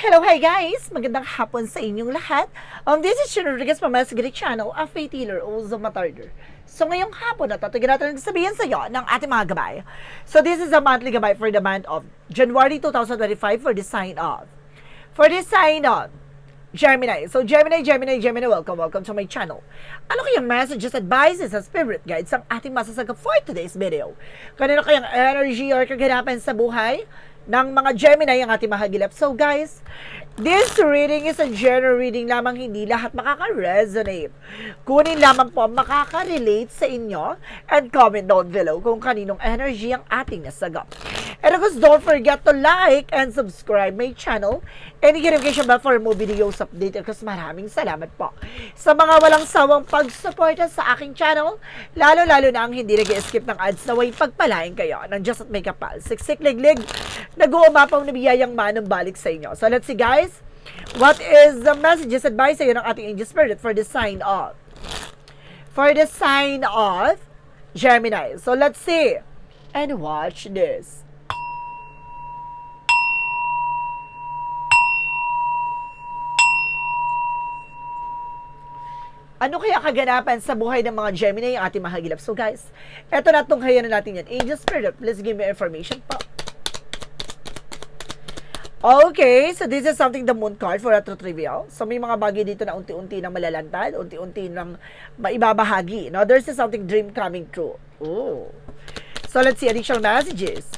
Hello, hi guys! Magandang hapon sa inyong lahat. Um, this is Shino Rodriguez from Masagiri Channel, a faith healer, also matarder. So ngayong hapon na tatagyan natin ang sabihin sa iyo ng ating mga gabay. So this is a monthly gabay for the month of January 2025 for the sign of. For the sign of Gemini. So Gemini, Gemini, Gemini, welcome, welcome to my channel. Ano kayang messages, advices, at spirit guides ang ating masasaga for today's video? Kanino kayang energy or kaganapan sa buhay? Ng mga Gemini ang ating mahagilap. So guys, this reading is a general reading lamang hindi lahat makaka-resonate. Kunin lamang po ang makaka-relate sa inyo and comment down below kung kaninong energy ang ating nasagap. And of course, don't forget to like and subscribe my channel and i-notification bell for more videos updated kasi maraming salamat po sa mga walang sawang pagsuporta sa aking channel, lalo-lalo na ang hindi nag-skip ng ads na way pagpalain kayo ng Just at May Kapal. Siksik liglig, nag-uumapaw na biyayang manong balik sa inyo. So let's see guys, what is the messages advice sa'yo ng ating angel spirit for the sign of? For the sign of Gemini. So let's see and watch this. Ano kaya kaganapan sa buhay ng mga Gemini ang ating mahagilap? So guys, eto na itong na natin yan. Angel Spirit, please give me information po. Okay, so this is something the moon card for a truth reveal. So may mga bagay dito na unti-unti nang malalantad, unti-unti nang maibabahagi. No, there's something dream coming true. Oh. So let's see additional messages.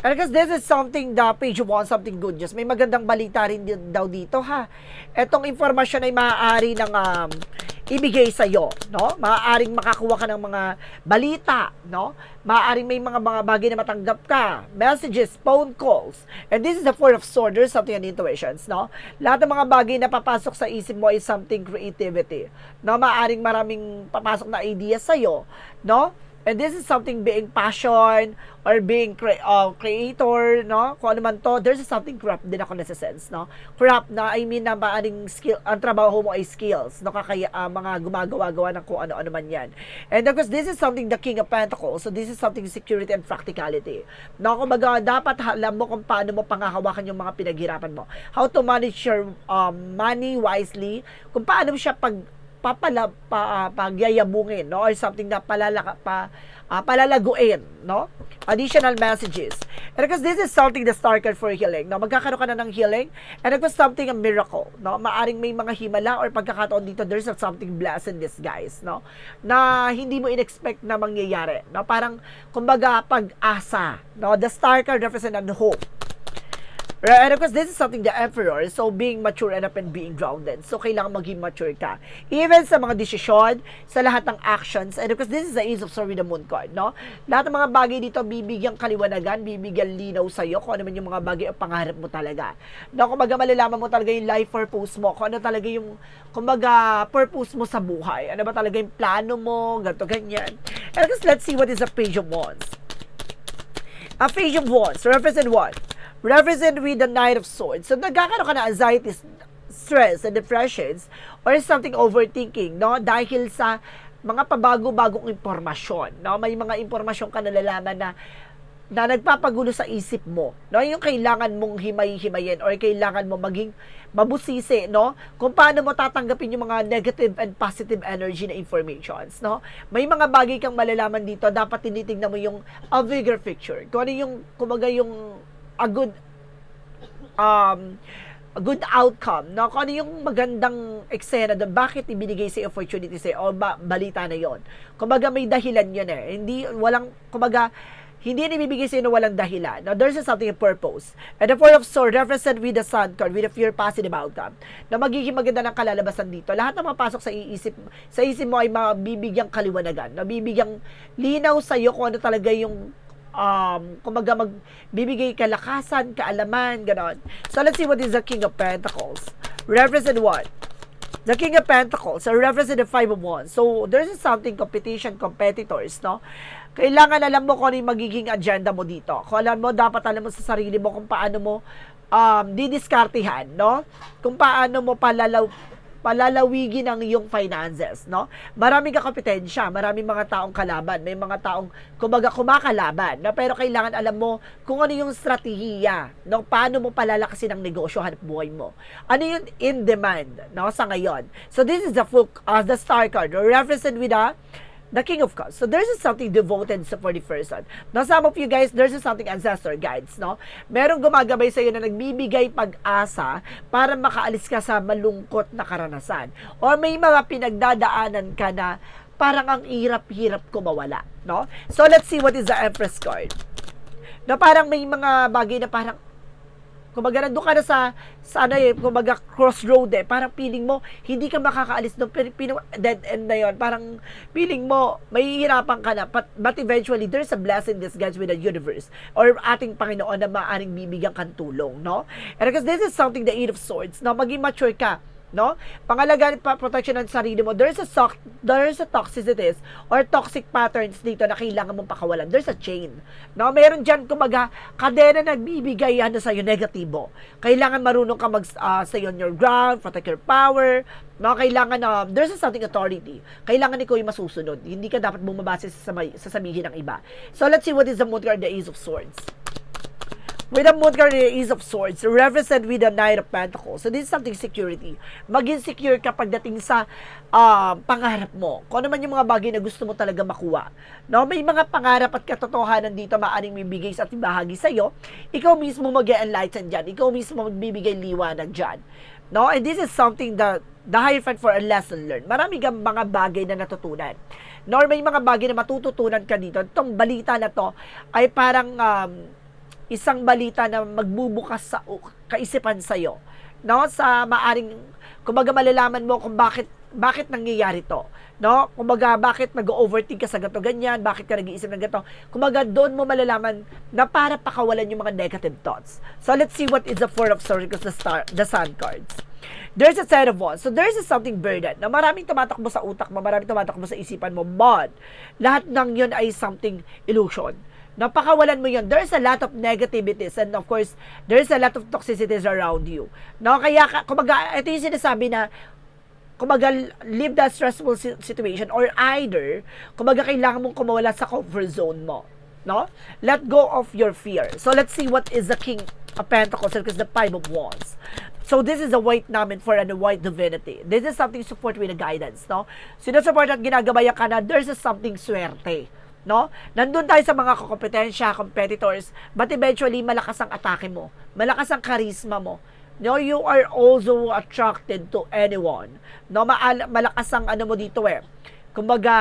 And because this is something the page wants something good news. May magandang balita rin daw dito ha. Etong informasyon ay maaari ng um, ibigay sa iyo, no? Maaaring makakuha ka ng mga balita, no? Maaaring may mga mga bagay na matanggap ka, messages, phone calls. And this is the four of swords, something on intuitions, no? Lahat ng mga bagay na papasok sa isip mo is something creativity. No, maaaring maraming papasok na ideas sa iyo, no? And this is something being passion or being cre- uh, creator, no? Kung ano man to, there's something crap din ako nasa sense, no? Crap na, I mean, na maaring skill, ang trabaho mo ay skills, no? Kakaya, uh, mga gumagawa-gawa ng kung ano-ano man yan. And of course, this is something the King of Pentacles, so this is something security and practicality. No? Kumbaga, dapat alam mo kung paano mo pangahawakan yung mga pinaghirapan mo. How to manage your um, money wisely, kung paano mo siya pag papala pa, uh, pagyayabungin no? Or something na palalaka pa uh, palalaguin no? Additional messages. And because this is something the star card for healing no? Magkakaroon ka na ng healing and it was something a miracle no? Maaring may mga himala or pagkakataon dito there's something blessed in this guys no? Na hindi mo inexpect na mangyayari no? Parang kumbaga pag-asa no? The star card represent an hope And of course, this is something the emperor, so being mature enough and being grounded. So, kailangan maging mature ka. Even sa mga desisyon, sa lahat ng actions, and of course, this is the Ace of Swords the Moon card, no? Lahat ng mga bagay dito, bibigyan kaliwanagan, bibigyan linaw sa'yo kung ano man yung mga bagay ang pangarap mo talaga. No, kumbaga, malalaman mo talaga yung life purpose mo, kung ano talaga yung, kumbaga, purpose mo sa buhay. Ano ba talaga yung plano mo, ganito, ganyan. And of course, let's see what is a Page of Wands. A Page of Wands, represent what? Represent with the Knight of Swords. So, nagkakaroon ka ng anxiety, stress, and depressions, or something overthinking, no? Dahil sa mga pabago-bagong impormasyon, no? May mga impormasyon ka nalalaman na na nagpapagulo sa isip mo, no? Yung kailangan mong himay-himayin or kailangan mo maging mabusisi, no? Kung paano mo tatanggapin yung mga negative and positive energy na informations, no? May mga bagay kang malalaman dito, dapat tinitingnan mo yung a bigger picture. Kung ano yung, kumaga yung a good um a good outcome no kung ano yung magandang eksena doon bakit ibinigay sa opportunity sa o ba, balita na yon kumbaga may dahilan yun eh hindi walang kumbaga hindi yan ibibigay sa inyo walang dahilan. Now, there's something a purpose. And the Four of Swords represent with the Sun card, with a fear positive outcome, na magiging maganda ng kalalabasan dito. Lahat ng mapasok sa iisip, sa isip mo ay mabibigyang kaliwanagan, nabibigyang linaw sa iyo kung ano talaga yung um, kumbaga magbibigay kalakasan, kaalaman, ganon. So, let's see what is the King of Pentacles. Represent what? The King of Pentacles, so represent the Five of Wands. So, there's something competition, competitors, no? Kailangan alam mo kung ano yung magiging agenda mo dito. Kung alam mo, dapat alam mo sa sarili mo kung paano mo um, didiskartihan, no? Kung paano mo palalaw, palalawigin ang iyong finances, no? Maraming kakompetensya, maraming mga taong kalaban, may mga taong kumbaga kumakalaban, no? Pero kailangan alam mo kung ano yung strategiya, no? Paano mo palalakasin ang negosyo hanap buhay mo. Ano yung in demand, no? Sa ngayon. So this is the full, uh, the star card, represent with a the King of Cups. So there's just something devoted sa for the person. Now some of you guys, there's just something ancestor guides, no? Merong gumagabay sa iyo na nagbibigay pag-asa para makaalis ka sa malungkot na karanasan. Or may mga pinagdadaanan ka na parang ang hirap-hirap ko mawala, no? So let's see what is the Empress card. Na parang may mga bagay na parang kumbaga nandun ka na sa, sa ano eh, kumbaga crossroad eh, parang feeling mo, hindi ka makakaalis doon, pero pino, dead end na yon parang feeling mo, mahihirapan ka na, but, but eventually, there's a blessing disguised with the universe, or ating Panginoon na maaaring bibigyan kang tulong, no? And because this is something, the Eight of Swords, na maging mature ka, no? Pangalagaan pa protection ng sarili mo. There's a soc- there's a toxicities or toxic patterns dito na kailangan mong pakawalan. There's a chain. No, meron diyan kumaga kadena na nagbibigay ano sa iyo negatibo. Kailangan marunong ka mag uh, stay on your ground, protect your power. No, kailangan na there's a something authority. Kailangan ikaw yung masusunod. Hindi ka dapat bumabase sa sa sabihin ng iba. So let's see what is the mood card, the Ace of Swords. With the moon card, the Ace of Swords, represent with the Knight of Pentacles. So, this is something security. Maging secure ka pagdating sa uh, pangarap mo. Kung ano man yung mga bagay na gusto mo talaga makuha. No? May mga pangarap at katotohanan dito maaring bibigay sa ibahagi sa'yo. Ikaw mismo mag-enlighten dyan. Ikaw mismo magbibigay liwanag dyan. No? And this is something that the Hierophant for a lesson learned. Marami kang mga bagay na natutunan. Nor may mga bagay na matututunan ka dito. Itong balita na to ay parang um, isang balita na magbubukas sa kaisipan sa iyo. No? Sa maaring kumbaga malalaman mo kung bakit bakit nangyayari to. No? Kumbaga bakit nag-overthink ka sa gato ganyan, bakit ka nag-iisip ng gato. Kumbaga doon mo malalaman na para pakawalan yung mga negative thoughts. So let's see what is the four of because the star the sun cards. There's a set of wands. So there's a something burden na maraming tumatakbo sa utak mo, maraming tumatakbo sa isipan mo, but lahat ng yun ay something illusion napakawalan mo yun. There's a lot of negativities and of course, there's a lot of toxicities around you. No? Kaya, kumbaga, ito yung sinasabi na, kumbaga, live that stressful situation or either, kumbaga, kailangan mong kumawala sa comfort zone mo. No? Let go of your fear. So, let's see what is the King of Pentacles because the Five of Wands. So, this is a white namin for a white divinity. This is something support with the guidance, no? Sinusupport at ginagabayan ka na there's a something swerte no? Nandun tayo sa mga kompetensya, competitors, but eventually malakas ang atake mo. Malakas ang charisma mo. No, you are also attracted to anyone. No, maal- malakas ang ano mo dito eh. Kumbaga,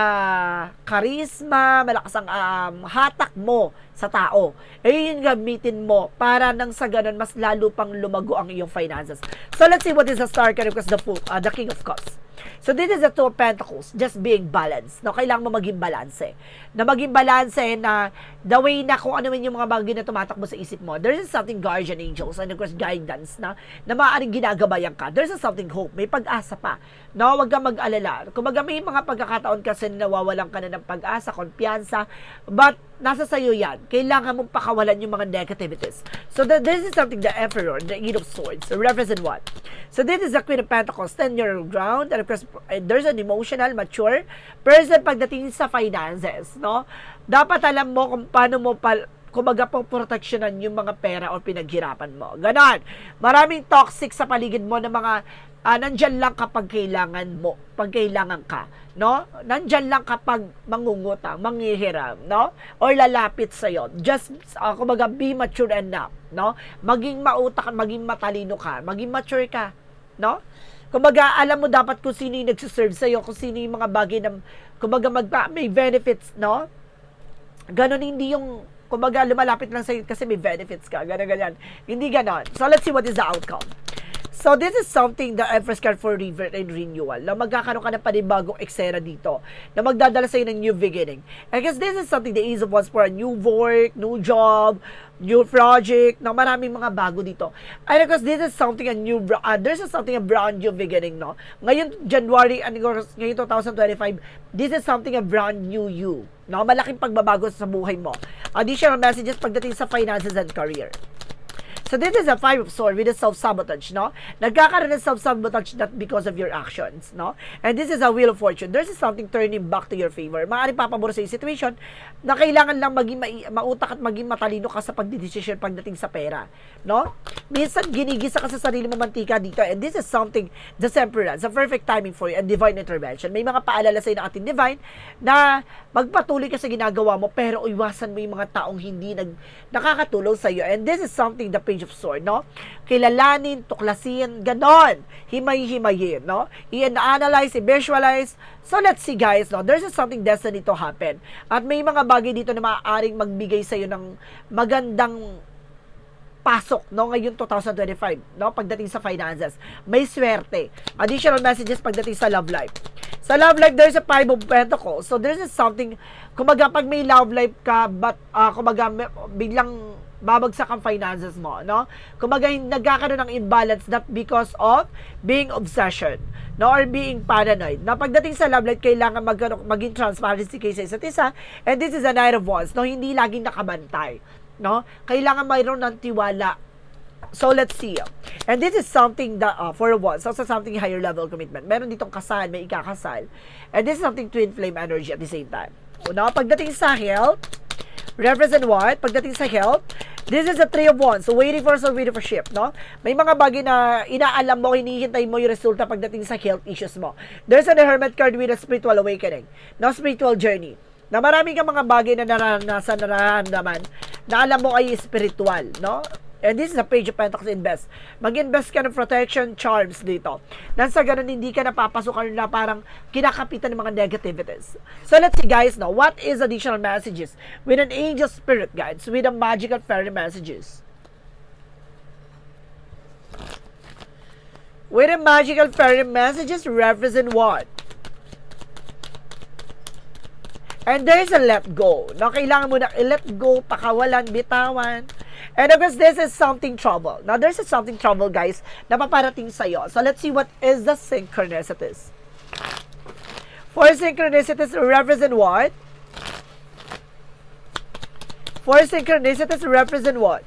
charisma, malakas ang um, hatak mo sa tao. Eh, yun gamitin mo para nang sa ganun, mas lalo pang lumago ang iyong finances. So, let's see what is the star card because the, uh, the king of cups. So, this is the two of pentacles, just being balanced. No, kailangan mo maging balance. Eh. Na maging balance eh, na the way na kung ano man yung mga bagay na tumatakbo sa isip mo, there is something guardian angels and of course guidance na, na maaaring ginagabayan ka. There's a something hope, may pag-asa pa. No, wag kang mag-alala. Kumbaga may mga pagkakataon kasi na nawawalan ka na ng pag-asa, kumpiyansa, but nasa sayo yan. Kailangan mong pakawalan yung mga negativities. So the, this is something the Emperor, the Eight of Swords, represent what? So this is the Queen of Pentacles, stand your ground, and of course, there's an emotional, mature person pagdating sa finances, no? Dapat alam mo kung paano mo pa, kumbaga pang proteksyonan yung mga pera o pinaghirapan mo. Ganon. Maraming toxic sa paligid mo ng mga uh, nandyan lang kapag kailangan mo, pag kailangan ka, no? Nandyan lang kapag mangungutang, manghihiram, no? Or lalapit sa iyo. Just, uh, kumbaga, be mature enough, no? Maging mautak, maging matalino ka, maging mature ka, no? Kumbaga, alam mo dapat kung sino yung nagsiserve sa'yo, kung sino yung mga bagay na, kumbaga, magpa, may benefits, no? Ganon hindi yung, kumbaga, lumalapit lang sa'yo kasi may benefits ka, ganon, ganyan. Hindi ganon. So, let's see what is the outcome. So, this is something the Empress card for river and renewal. Na magkakaroon ka ng panibagong eksena dito. Na magdadala sa'yo ng new beginning. I guess this is something the ease of ones for a new work, new job, new project, na maraming mga bago dito. And because this is something a new, uh, there's something a brand new beginning, no? Ngayon, January, and ngayon 2025, this is something a brand new you. No? Malaking pagbabago sa buhay mo. Additional messages pagdating sa finances and career. So this is a five of sword with a self-sabotage, no? Nagkakaroon ng self-sabotage not because of your actions, no? And this is a wheel of fortune. There's something turning back to your favor. Maaaring papabor sa situation na kailangan lang maging mai- mautak at maging matalino ka sa pagdidesisyon pagdating sa pera, no? Minsan ginigisa ka sa sarili mo mantika dito and this is something the temperance, a perfect timing for you and divine intervention. May mga paalala sa ng ating divine na magpatuloy ka sa ginagawa mo pero iwasan mo yung mga taong hindi nag, nakakatulong sa iyo. And this is something the page of sword, no? Kilalanin, tuklasin, ganon. Himay-himayin, no? I-analyze, i-visualize. So let's see guys, no? There's something destiny to happen. At may mga bagay dito na maaaring magbigay sa iyo ng magandang pasok no ngayon 2025 no pagdating sa finances may swerte additional messages pagdating sa love life sa love life there's a five of pentacles so there's something kumaga pag may love life ka but uh, kumaga may- biglang babagsak ang finances mo no kumaga hin- nagkakaroon ng imbalance not because of being obsession no or being paranoid na pagdating sa love life kailangan magkaroon maging transparency kayo sa isa't isa and this is a night of wands no hindi laging nakabantay no? Kailangan mayroon ng tiwala. So, let's see. And this is something that, uh, for once, so sa something higher level commitment. Meron ditong kasal, may ikakasal. And this is something twin flame energy at the same time. Una, pagdating sa health, represent what? Pagdating sa health, this is a three of wands. So, waiting for, so waiting ship, no? May mga bagay na inaalam mo, hinihintay mo yung resulta pagdating sa health issues mo. There's an hermit card with a spiritual awakening, no? Spiritual journey na marami kang mga bagay na naranasan, nararamdaman, na alam mo ay spiritual, no? And this is a page of Pentacles Invest. Mag-invest ka ng protection charms dito. Nang sa ganun, hindi ka napapasukan na parang kinakapitan ng mga negativities. So let's see guys now, what is additional messages with an angel spirit guides, with a magical fairy messages? With a magical fairy messages represent what? And there's a let go. Na kailangan mo na i-let go, pakawalan, bitawan. And because this is something trouble. Now, there's a something trouble, guys, na paparating sa'yo. So, let's see what is the synchronicities. For synchronicities represent what? For synchronicities represent what?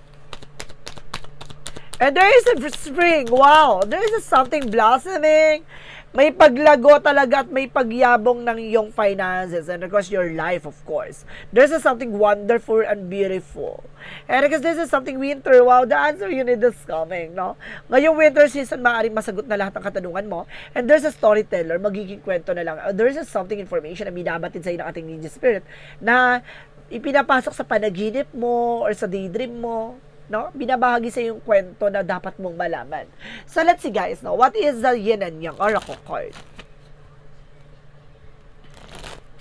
And there is a spring. Wow! There is a something blossoming. May paglago talaga at may pagyabong ng iyong finances and of course your life of course. There's something wonderful and beautiful. And because this is something winter, wow, the answer you need is coming, no? Ngayong winter season, maaaring masagot na lahat ng katanungan mo. And there's a storyteller, magiging kwento na lang. Uh, there's a something information na binabatid sa ng ating ninja spirit na ipinapasok sa panaginip mo or sa daydream mo, no? Binabahagi sa yung kwento na dapat mong malaman. So let's see guys, no? What is the yin and yang oracle card?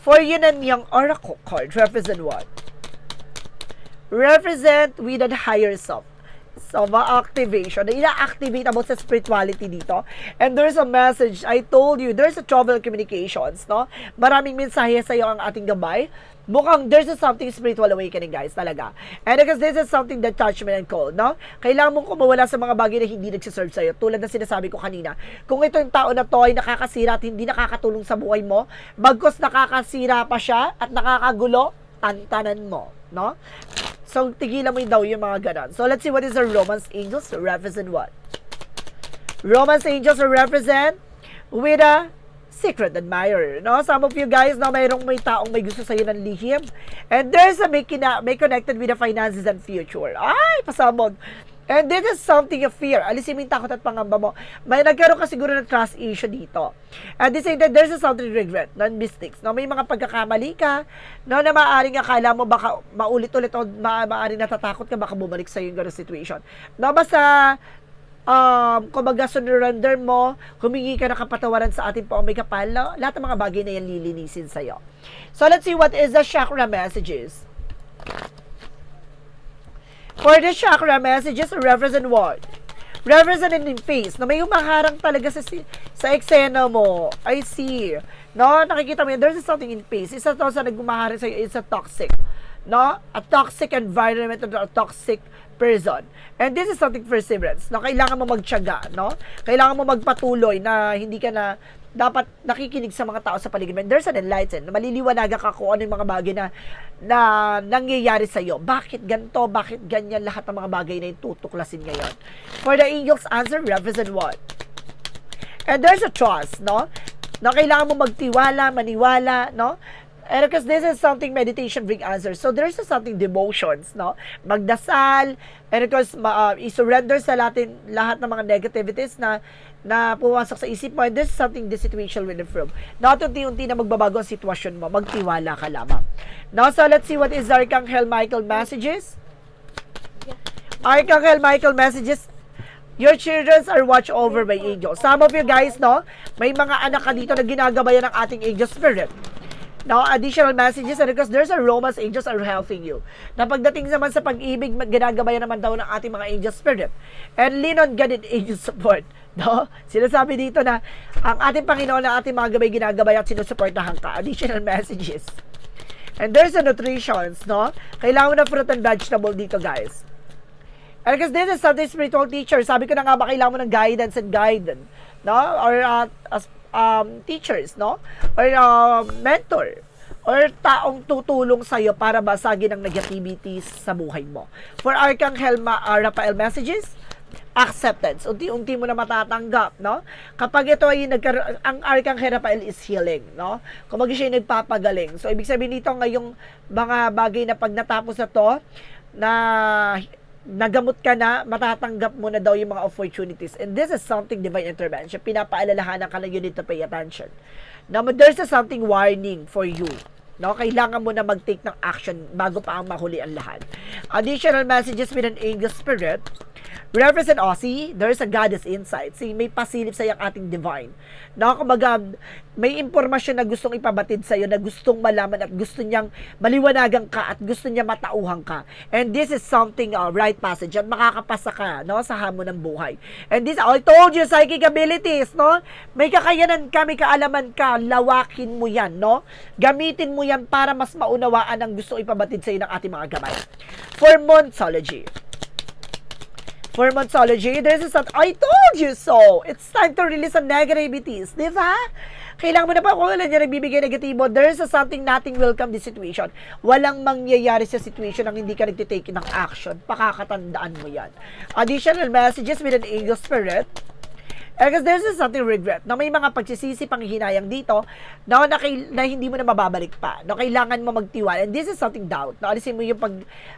For yin and yang oracle card, represent what? Represent with a higher self. So, ma-activation. Na ina-activate about sa spirituality dito. And there's a message. I told you, there's a trouble communications, no? Maraming mensahe sa iyo ang ating gabay. Mukhang there's a something spiritual awakening, guys, talaga. And because this is something that touchment and cold, no? Kailangan mong kumawala sa mga bagay na hindi nagsiserve sa'yo. Tulad na sinasabi ko kanina. Kung ito yung tao na to ay nakakasira at hindi nakakatulong sa buhay mo, bagkos nakakasira pa siya at nakakagulo, tantanan mo, no? So, tigilan mo daw yung mga ganon. So, let's see what is the Romance Angels represent what? Romance Angels represent with a secret admirer. No? Some of you guys, no, mayroong may taong may gusto sa'yo ng lihim. And there's a may, kina, may connected with the finances and future. Ay, pasabog. And this is something of fear. Alisin mo yung takot at pangamba mo. May nagkaroon ka siguro ng trust issue dito. At same time, there's a something regret, non-mistakes. No? May mga pagkakamali ka, no, na maaaring akala mo baka maulit-ulit o ma maaaring natatakot ka baka bumalik sa yung ganung situation. No, basta um, kumbaga surrender mo, humingi ka ng kapatawaran sa ating poong may kapal, no? lahat ng mga bagay na yan lilinisin sa'yo. So, let's see what is the chakra messages. For the chakra messages, represent what? Represent in face na may humaharang talaga sa sa eksena mo. I see. No, nakikita mo yan. There's something in face. Isa to sa nagmaharang sa'yo. It's a toxic. No? A toxic environment or a toxic person. And this is something perseverance. No, kailangan mo magtiyaga, no? Kailangan mo magpatuloy na hindi ka na dapat nakikinig sa mga tao sa paligid mo. There's an enlightenment. Maliliwanagan ka kung ano yung mga bagay na, na nangyayari sa iyo. Bakit ganito? Bakit ganyan? Lahat ng mga bagay na tutuklasin ngayon. For the angels answer, represent what? And there's a trust, no? Na kailangan mo magtiwala, maniwala, no? And because this is something meditation bring answers. So there's a something devotions, no? Magdasal, and because uh, i-surrender sa latin lahat ng mga negativities na na pumasok sa isip mo. And this is something the situation will improve. Not unti-unti na magbabago ang sitwasyon mo. Magtiwala ka lamang. Now, so let's see what is Archangel Michael messages. Archangel Michael messages Your children are watched over by angels. Some of you guys, no, may mga anak ka dito na ginagabayan ng ating angel spirit. No, additional messages and because there's a romance angels are helping you. Na pagdating naman sa pag-ibig, ginagabayan naman daw ng ating mga angel spirit. And lean on God and angel support. No? Sinasabi dito na ang ating Panginoon na ating mga gabay ginagabay at sinusuportahan ka. Additional messages. And there's a nutritions, no? Kailangan ng fruit and vegetable dito, guys. And because this is something spiritual teacher, sabi ko na nga ba kailangan mo ng guidance and guidance, no? Or uh, as um, teachers, no? Or uh, mentor or taong tutulong sa iyo para basagin ang negativities sa buhay mo. For Archangel Ma- uh, Raphael messages, acceptance. Unti-unti mo na matatanggap, no? Kapag ito ay nagkaroon, ang Archangel Raphael is healing, no? Kung siya ay nagpapagaling. So, ibig sabihin nito ngayong mga bagay na pag natapos na to, na nagamot ka na, matatanggap mo na daw yung mga opportunities. And this is something divine intervention. Pinapaalalahanan ka na you need to pay attention. Now, there's a something warning for you. No, kailangan mo na mag-take ng action bago pa ang mahuli ang lahat. Additional messages with an angel spirit represent Aussie, there's a goddess inside. See, may pasilip sa yung ating divine. Na kumbaga, may impormasyon na gustong ipabatid sa iyo, na gustong malaman at gusto niyang maliwanagan ka at gusto niya matauhan ka. And this is something, uh, right passage, at makakapasa ka, no, sa hamon ng buhay. And this, I told you, psychic abilities, no? May kakayanan ka, may kaalaman ka, lawakin mo yan, no? Gamitin mo yan para mas maunawaan ang gusto ipabatid sa iyo ng ating mga gabay. For Monsology, for Monsology, there's a I told you so! It's time to release ang negativities, di ba? Kailangan mo na pa kung wala niya nagbibigay negatibo, there's a something nothing welcome this situation. Walang mangyayari sa situation ang hindi ka nagtitake ng action. Pakakatandaan mo yan. Additional messages with an angel spirit. Because there's a something regret na may mga pagsisisi pang hinayang dito na, na, na hindi mo na mababalik pa. No, kailangan mo magtiwala. And this is something doubt. No, alisin mo yung pag,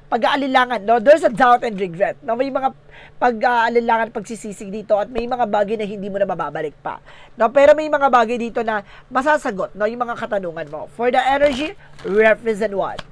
pag-aalilangan. No, there's a doubt and regret. No, may mga pag-aalilangan, pagsisisi dito at may mga bagay na hindi mo na mababalik pa. No, pero may mga bagay dito na masasagot. No, yung mga katanungan mo. For the energy, represent what?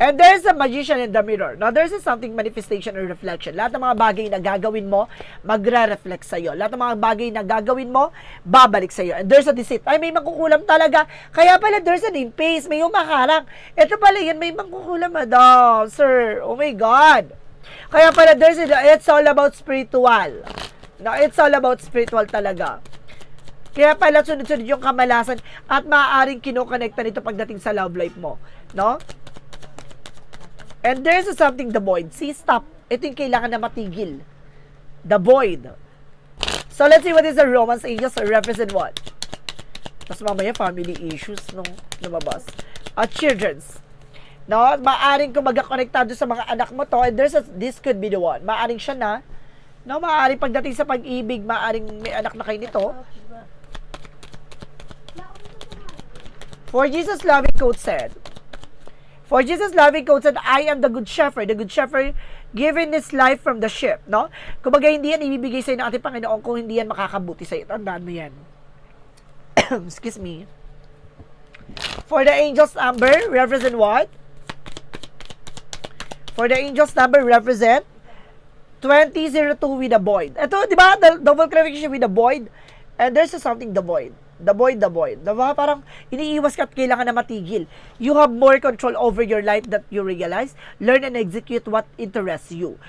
And there's a magician in the mirror. Now, there's a something manifestation or reflection. Lahat ng mga bagay na gagawin mo, magre-reflect sa'yo. Lahat ng mga bagay na gagawin mo, babalik sa'yo. And there's a deceit. Ay, may mangkukulam talaga. Kaya pala, there's an in pace. May umakarang. Ito pala yun, may mangkukulam, madam, sir. Oh my God. Kaya pala, there's a, it's all about spiritual. No, it's all about spiritual talaga. Kaya pala sunod-sunod yung kamalasan at maaaring kinokonekta nito pagdating sa love life mo. No? And there's something the void. See, stop. Ito yung kailangan na matigil. The void. So, let's see what is the romance angels represent what? Tapos mamaya, family issues nung lumabas. At children's. No? Maaring kung magkakonektado sa mga anak mo to, and there's a, this could be the one. Maaring siya na. No, maaring pagdating sa pag-ibig, maaring may anak na kayo nito. For Jesus' loving quote said, For Jesus' loving quote said, I am the good shepherd. The good shepherd giving his life from the sheep. No? Kumbaga, hindi yan ibibigay sa'yo ng ating Panginoon kung hindi yan makakabuti sa'yo. Tandaan mo yan. Excuse me. For the angel's number, represent what? For the angel's number, represent 2002 with a void. Ito, di ba? Double clarification with a void. And there's something the void. The void, the void. Diba? Parang iniiwas ka at kailangan na matigil. You have more control over your life that you realize. Learn and execute what interests you.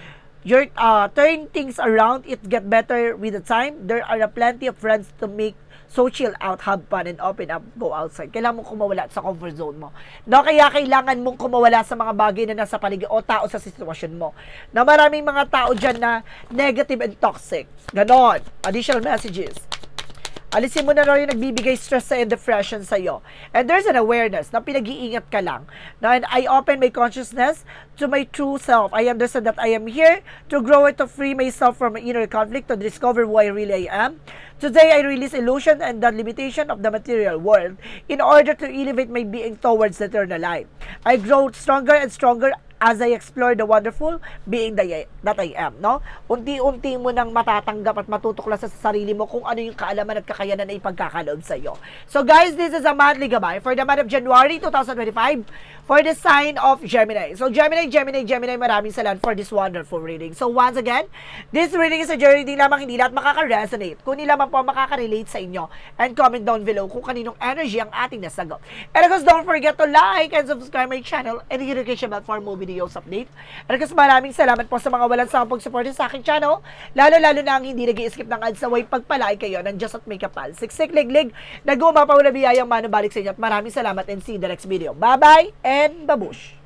You're uh, turn things around. It get better with the time. There are plenty of friends to make so chill out, have fun, and open up, go outside. Kailangan mong kumawala sa comfort zone mo. No, kaya kailangan mong kumawala sa mga bagay na nasa paligid o tao sa sitwasyon mo. Na maraming mga tao dyan na negative and toxic. Ganon. Additional messages. Alisin mo na raw yung nagbibigay stress sa and depression sa'yo. And there's an awareness na pinag-iingat ka lang. Na and I open my consciousness to my true self. I understand that I am here to grow and to free myself from inner conflict, to discover who I really am. Today, I release illusion and the limitation of the material world in order to elevate my being towards eternal life. I grow stronger and stronger as I explore the wonderful being that I, am, no? Unti-unti mo nang matatanggap at matutuklas sa sarili mo kung ano yung kaalaman at kakayanan na ipagkakaloob sa iyo. So guys, this is a monthly gabay for the month of January 2025 for the sign of Gemini. So Gemini, Gemini, Gemini, maraming salamat for this wonderful reading. So once again, this reading is a journey din lamang hindi lahat makaka-resonate. Kung lamang po makaka-relate sa inyo. And comment down below kung kaninong energy ang ating nasagot. And of course, don't forget to like and subscribe my channel and hit the notification bell for more videos update. And of course, maraming salamat po sa mga walang sawang pag-support sa aking channel. Lalo-lalo na ang hindi nag skip ng ads na way pagpalay kayo ng Just at Make Kapal. Siksik, liglig, nag-uumapaw na biyayang manubalik sa inyo at maraming salamat and see you the next video. Bye-bye and babush!